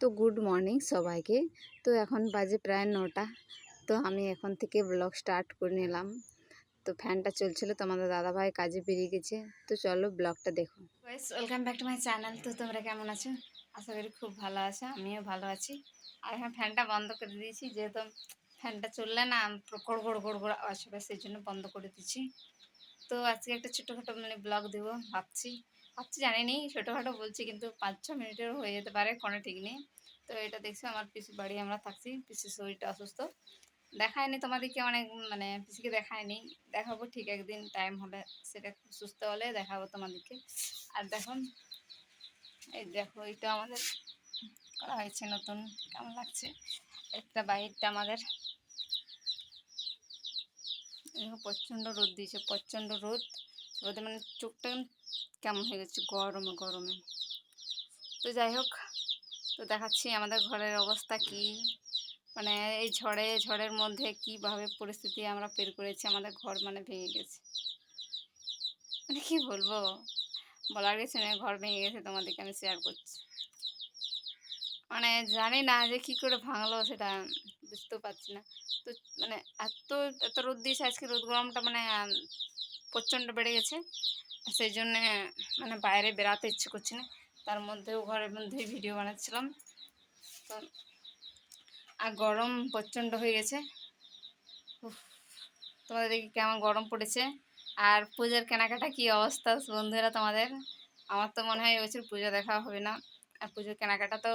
তো good morning সবাইকে। তো এখন বাজে প্রায় নটা। তো আমি এখন থেকে ব্লগ স্টার্ট করে নিলাম। তো ফ্যানটা চলছিল তো আমাদের দাদাভাই কাজে বেরিয়ে গেছে। তো চলো ব্লগটা দেখো। Welcome back to my channel তো তোমরা কেমন আছো? আশা করি খুব ভালো আছো। আমিও ভালো আছি। আর এখন ফ্যানটা বন্ধ করে দিয়েছি। যেহেতু ফ্যানটা চললে না গড় গড় গড় গড় আওয়াজ সেই জন্য বন্ধ করে দিচ্ছি তো আজকে একটা ছোটোখাটো মানে ব্লগ দেবো, ভাবছি। ভাবছি জানি নি ছোটোখাটো বলছি কিন্তু পাঁচ ছ মিনিটেরও হয়ে যেতে পারে, কোনো ঠিক নেই। তো এটা দেখছি আমার পিসির বাড়ি আমরা থাকছি, পিসির শরীরটা অসুস্থ। দেখায়নি তোমাদেরকে অনেক মানে পিসিকে দেখায়নি, দেখাবো ঠিক একদিন টাইম হলে, সেটা সুস্থ হলে দেখাবো তোমাদেরকে। আর দেখো, এই দেখো, এটা আমাদের করা হয়েছে নতুন, কেমন লাগছে? একটা বাইকটা আমাদের। প্রচণ্ড রোদ দিয়েছে, প্রচণ্ড রোদ। রোদে মানে চোখটা কেমন হয়ে গেছে? গরমে গরমে। তো যাই হোক, তো দেখাচ্ছি আমাদের ঘরের অবস্থা কি। মানে এই ঝড়ে, ঝড়ের মধ্যে কীভাবে পরিস্থিতি আমরা পের করেছি, আমাদের ঘর মানে ভেঙে গেছে। মানে কি বলব? বলার গেছে না ঘর ভেঙে গেছে তোমাদেরকে আমি শেয়ার করছি। মানে জানি না যে কি করে ভাঙলো সেটা বুঝতেও পারছি না। তো মানে এত এত রোদ দিয়েছে, আজকে রোদ গরমটা মানে প্রচণ্ড বেড়ে গেছে। সেই জন্যে মানে বাইরে বেরাতে ইচ্ছে করছে না। তার মধ্যেও ঘরের মধ্যেই ভিডিও বানাচ্ছিলাম। তো, আর গরম প্রচণ্ড হয়ে গেছে। তোমাদের দেখি কেমন গরম পড়েছে। আর পূজার কেনাকাটা কি অবস্থা বন্ধুরা তোমাদের? আমার তো মনে হয় এবছর পুজো দেখা হবে না। আর পুজোর কেনাকাটা তো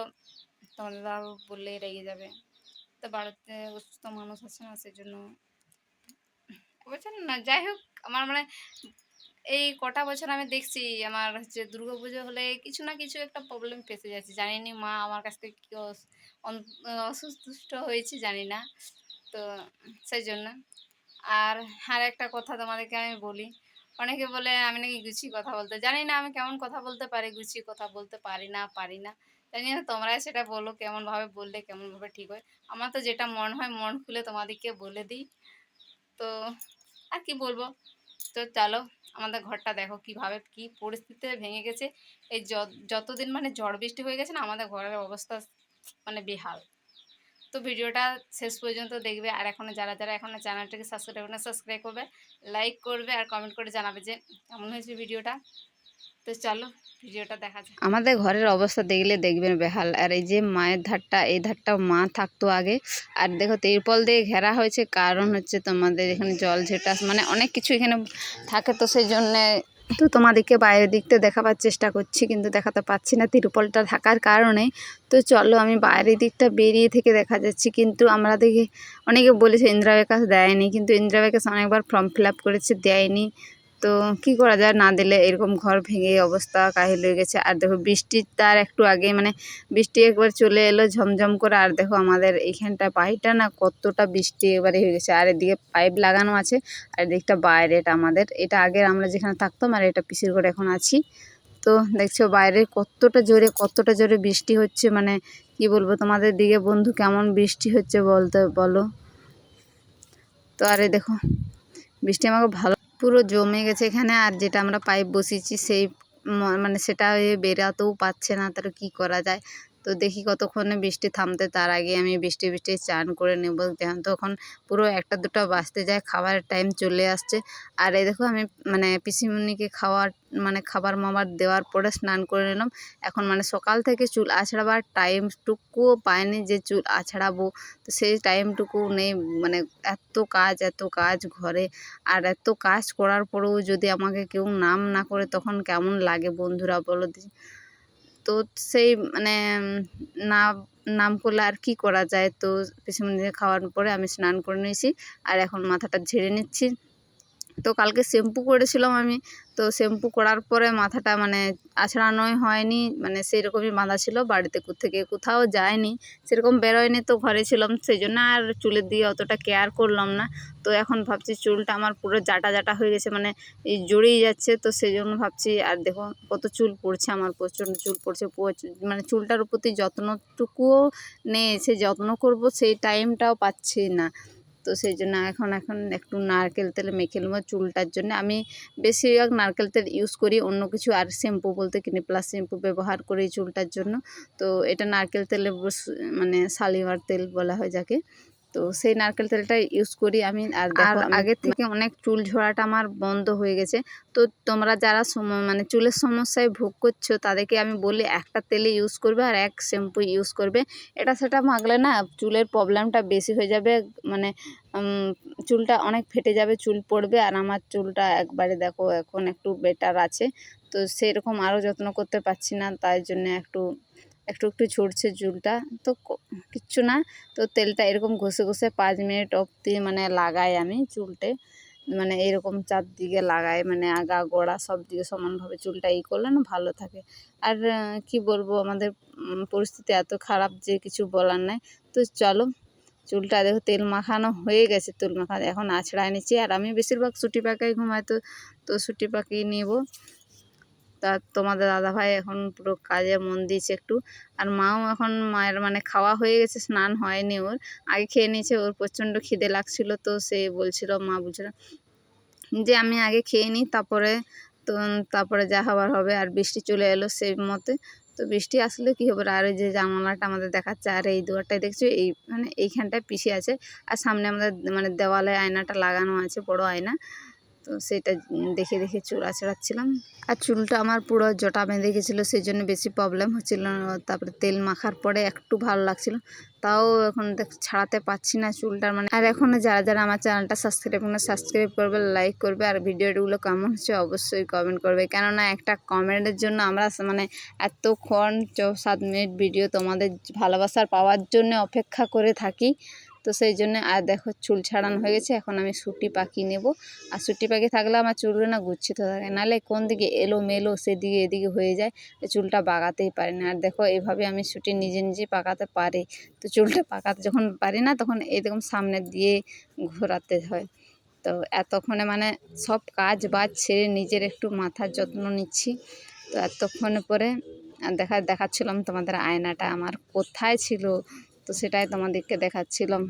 তোমাদের বললেই রেগে যাবে। তো বাড়িতে অসুস্থ মানুষ আছে না, সেই জন্য। বলছেন না, যাই হোক। আমার মানে এই কটা বছর আমি দেখছি আমার হচ্ছে দুর্গা পুজো হলে কিছু না কিছু একটা প্রবলেম ফেসে যাচ্ছে। জানি না মা আমার কাছ থেকে কী অসুস্থ হয়েছে জানি না। তো সেই জন্য। আর আর একটা কথা তোমাদেরকে আমি বলি, অনেকে বলে আমি নাকি গুছিয়ে কথা বলতে, জানি না আমি কেমন কথা বলতে পারি, গুছিয়ে কথা বলতে পারি না পারি না। জানি না তোমরাই সেটা বলো, কেমনভাবে বললে, কেমনভাবে ঠিক হয়। আমার তো যেটা মন হয় মন খুলে তোমাদেরকে বলে দিই। তো আর কি বলব? তো চলো, আমাদের ঘরটা দেখো কীভাবে কি পরিস্থিতিতে ভেঙে গেছে। এই যতদিন মানে ঝড় বৃষ্টি হয়ে গেছে না, আমাদের ঘরের অবস্থা মানে বেহাল। তো ভিডিওটা শেষ পর্যন্ত দেখবে। আর এখনও যারা যারা এখনও চ্যানেলটাকে সাবস্ক্রাইব করে সাবস্ক্রাইব করবে লাইক করবে আর কমেন্ট করে জানাবে যে কেমন হয়েছে ভিডিওটা। তো চলো, ভিডিওটা দেখা আমাদের ঘরের অবস্থা দেখলে দেখবেন বেহাল। আর এই যে মায়ের ধারটা, এই ধারটা মা থাকতো আগে। আর দেখো তিরপল দিয়ে ঘেরা হয়েছে, কারণ হচ্ছে তোমাদের এখানে জল ঝেটা মানে অনেক কিছু এখানে থাকে তো সেই জন্যে তো তোমাদেরকে বাইরের দিকটা দেখাবার চেষ্টা করছি, কিন্তু দেখাতে পাচ্ছি না তিরপলটা থাকার কারণে। তো চলো, আমি বাইরের দিকটা বেরিয়ে থেকে দেখা যাচ্ছি, কিন্তু আমরা দেখি অনেকে বলেছে ইন্দিরা বিকাশ দেয়নি, কিন্তু ইন্দিরা বিকাশ অনেকবার ফর্ম ফিল আপ করেছে, দেয়নি। তো কি করা যায়? না দিলে এরকম ঘর ভেঙে অবস্থা কাহিল হয়ে গেছে। আর দেখো বৃষ্টির তার একটু আগে মানে বৃষ্টি একবার চলে এলো ঝমঝম করে। আর দেখো আমাদের এইখানটা বাড়িটা না কতটা বৃষ্টি এবারে হয়ে গেছে। আর এদিকে পাইপ লাগানো আছে। আর এদিকটা বাইরে এটা আমাদের। এটা আগে আমরা যেখানে থাকতাম আর এটা পিসির ঘরে এখন আছি। তো দেখছ বাইরে কতটা জোরে কতটা জোরে বৃষ্টি হচ্ছে। মানে কি বলব তোমাদের দিকে বন্ধু, কেমন বৃষ্টি হচ্ছে বলতে বলো। তো আরে দেখো, বৃষ্টি আমাকে ভালো পুরো জমে গেছে এখানে, আর যেটা আমরা পাইপ বসিয়েছি সেই মানে সেটা বেরাতেও পারছে না তার কি করা যায়? তো দেখি কতক্ষণে বৃষ্টি থামতে, তার আগে আমি বৃষ্টি বৃষ্টি চান করে নেব দেখুন তখন পুরো একটা, দুটো বাজতে যায় খাবারের টাইম চলে আসছে। আর এই দেখো আমি মানে পিসিমণিকে খাওয়ার মানে খাবার মাবার দেওয়ার পরে স্নান করে নিলাম। এখন মানে সকাল থেকে চুল আছড়াবার টাইমটুকুও পাইনি যে চুল আছড়াবো। তো সেই টাইমটুকু নেই মানে এত কাজ এত কাজ ঘরে। আর এত কাজ করার পরেও যদি আমাকে কেউ নাম না করে, তখন কেমন লাগে বন্ধুরা বলো তো সেই মানে না, নাম করলে আর কি করা যায়? তো পিসিমণিকে খাওয়ার পরে আমি স্নান করে নিয়েছি আর এখন মাথাটা ঝেড়ে নিচ্ছি। তো কালকে শ্যাম্পু করেছিলাম আমি, তো শ্যাম্পু করার পরে মাথাটা মানে আছড়ানোই হয়নি মানে সেই রকমই বাঁধা ছিল বাড়িতে থেকে কোথাও যায়নি, সেরকম বেরোয়নি তো ঘরে ছিলাম সেই জন্য আর চুলের দিয়ে অতটা কেয়ার করলাম না। তো এখন ভাবছি চুলটা আমার পুরো জাটা জাটা হয়ে গেছে মানে এই জড়িয়ে যাচ্ছে, তো সেই জন্য ভাবছি আর দেখো কত চুল পড়ছে আমার, প্রচণ্ড চুল পড়ছে মানে চুলটার প্রতি যত্নটুকুও নেই, সে যত্ন করব সেই টাইমটাও পাচ্ছি না। তো সেই জন্য এখন এখন একটু নারকেল তেল মেখে নেব চুলটার জন্য। আমি বেশিরভাগ নারকেল তেল ইউজ করি, অন্য কিছু আর শ্যাম্পু বলতে কিনি প্লাস শ্যাম্পু ব্যবহার করি চুলটার জন্য। তো এটা নারকেল তেলে মানে শালিমার তেল বলা হয় যাকে। তো সেই নারকেল তেলটা ইউজ করি। আমি আর আমি- আগের থেকে অনেক চুল ঝরাটা আমার বন্ধ হয়ে গেছে। তো তোমরা যারা মানে চুলের সমস্যায় ভোগ করছ তাদেরকে আমি বলি একটা তেলে ইউজ করবে আর এক শ্যাম্পু ইউজ করবে। এটা সেটা মাখলে না চুলের প্রবলেমটা বেশি হয়ে যাবে। মানে চুলটা অনেক ফেটে যাবে চুল পড়বে। আর আমার চুলটা একবারে দেখো এখন একটু বেটার আছে। তো সেরকম আরও যত্ন করতে পারছি না তাই জন্য একটু একটু একটু ঝরছে চুলটা তো কিচ্ছু না। তো তেলটা এরকম ঘষে ঘষে পাঁচ মিনিট অবধি মানে লাগাই আমি চুলটে। মানে এরকম চারদিকে লাগাই মানে আগা, গোড়া সব দিকে সমানভাবে চুলটা ই করলে না ভালো থাকে। আর কি বলব, আমাদের পরিস্থিতি এত খারাপ যে কিছু বলার নাই। তো চলো, চুলটা দেখো, তেল মাখানো হয়ে গেছে, তেল মাখা এখন আছড়ায় নিচ্ছি। আর আমি বেশিরভাগ সুটি পাকাই ঘুমাই, তো তো সুটি পাকিয়ে নেব। তা তোমাদের দাদাভাই এখন পুরো কাজে মন দিয়েছে একটু। আর মাও এখন মায়ের মানে খাওয়া হয়ে গেছে, স্নান হয়নি ওর। আগে খেয়ে নিয়েছে, ওর প্রচণ্ড খিদে লাগছিল তো সে বলছিল, মা বলছিল যে আমি আগে খেয়ে নিই, তারপরে তো তারপরে যা হবার হবে। আর বৃষ্টি চলে এলো সেই মতে। তো বৃষ্টি আসলে কী হবে? আর ওই যে জানালাটা আমাদের দেখাচ্ছে, আর এই দুয়ারটায় দেখছ? এই মানে এইখানটায় পিছিয়ে আছে। আর সামনে আমাদের মানে দেওয়ালে আয়নাটা লাগানো আছে, বড় আয়না। তো সেটা দেখে দেখে চুল আছড়াচ্ছিলাম। আর চুলটা আমার পুরো জটা বেঁধে গেছিল সেই জন্য বেশি প্রবলেম হচ্ছিল তারপরে তেল মাখার পরে একটু ভালো লাগছিল। তাও এখন দেখ, ছাড়াতে পারছি না চুলটার মানে। আর এখনও যারা যারা আমার চ্যানেলটা সাবস্ক্রাইব করে সাবস্ক্রাইব করবে লাইক করবে, আর ভিডিওগুলো কেমন হচ্ছে অবশ্যই কমেন্ট করবে। কেননা একটা কমেন্টের জন্য আমরা মানে এতক্ষণ সাত মিনিট ভিডিও তোমাদের ভালোবাসার পাওয়ার জন্য অপেক্ষা করে থাকি। তো সেই জন্য, আর দেখো চুল ছাড়ানো হয়ে গেছে, এখন আমি সুটি পাখি নেব। আর সুটি পাখি থাকলে আমার চুলগুলো না গুচ্ছিত থাকে, নাহলে কোন দিকে এলো মেলো সেদিকে এদিকে হয়ে যায় চুলটা বাগাতেই পারি না। আর দেখো, এভাবে আমি সুটি নিজে নিজে পাকাতে পারি, তো চুলটা পাকাতে যখন পারি না, তখন এরকম সামনে দিয়ে ঘোরাতে হয়। তো এতক্ষণে মানে সব কাজ বাজ ছেড়ে নিজের একটু মাথার যত্ন নিচ্ছি। তো এতক্ষণে পরে দেখা, দেখাচ্ছিলাম তোমাদের আয়নাটা, আমার কোথায় ছিল? তো সেটাই তোমাদেরকে দেখাচ্ছিলাম।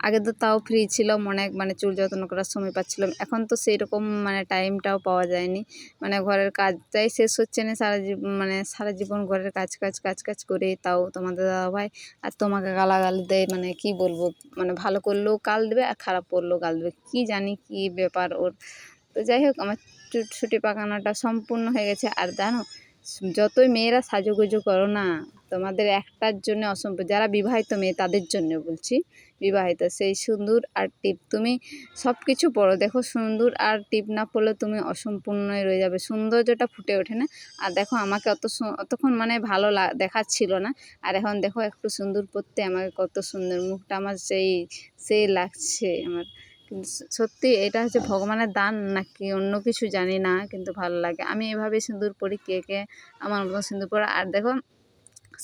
আগে তো তাও ফ্রি ছিলাম, অনেক মানে চুল যত্ন করার সময় পাচ্ছিলাম। এখন তো সেই রকম মানে টাইমটাও পাওয়া যায়নি। মানে ঘরের কাজটাই শেষ হচ্ছে না, সারা মানে সারা জীবন ঘরের কাজ কাজ কাজ কাজ করে তাও তোমাদের দাদা ভাই আর তোমাকে গালাগালি দেয় মানে কি বলব মানে ভালো করলেও কাল দেবে আর খারাপ করলেও গাল দেবে। কি জানি কি ব্যাপার ওর। তো যাই হোক, আমার ছুটি পাকানোটা সম্পূর্ণ হয়ে গেছে। আর জানো, যতই মেয়েরা সাজুগুজু করো না তোমাদের একটার জন্য অসম্ভব। যারা বিবাহিত মেয়ে, তাদের জন্য বলছি। বিবাহিত, সেই সুন্দর আর টিপ। তুমি সব কিছু পড়ো, দেখো সুন্দর আর টিপ না পড়লে তুমি অসম্পূর্ণই রয়ে যাবে। সৌন্দর্যটা ফুটে ওঠে না। আর দেখো, আমাকে অত অতক্ষণ মানে ভালো দেখাচ্ছিল না। আর এখন দেখো, একটু সুন্দর পড়তে আমাকে কত সুন্দর। মুখটা আমার সেই সেই লাগছে আমার। সত্যি এটা হচ্ছে ভগবানের দান নাকি? অন্য কিছু জানি না, কিন্তু ভালো লাগে। আমি এভাবে সিঁদুর পরি কে কে আমার মতো সিঁদুর পরা আর দেখো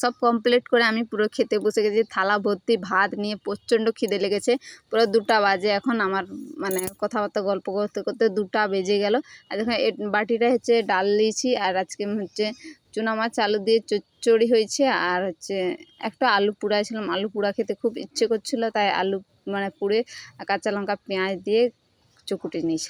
সব কমপ্লিট করে আমি পুরো খেতে বসে গেছি। থালা, ভর্তি, ভাত নিয়ে প্রচণ্ড খিদে লেগেছে। পুরো দুটা বাজে এখন আমার মানে কথাবার্তা, গল্প করতে করতে দুটা বেজে গেল। আর দেখুন বাটিটা হচ্ছে ডাল দিয়েছি আর আজকে হচ্ছে চুনা মাছ, আলু দিয়ে চচ্চড়ি হয়েছে আর হচ্ছে একটা আলু পুড়াইছিলাম আলু পুড়া খেতে খুব ইচ্ছে করছিল, তাই আলু মানে পুড়ে কাঁচা লঙ্কা, পেঁয়াজ দিয়ে চকুটে নিয়েছিলাম।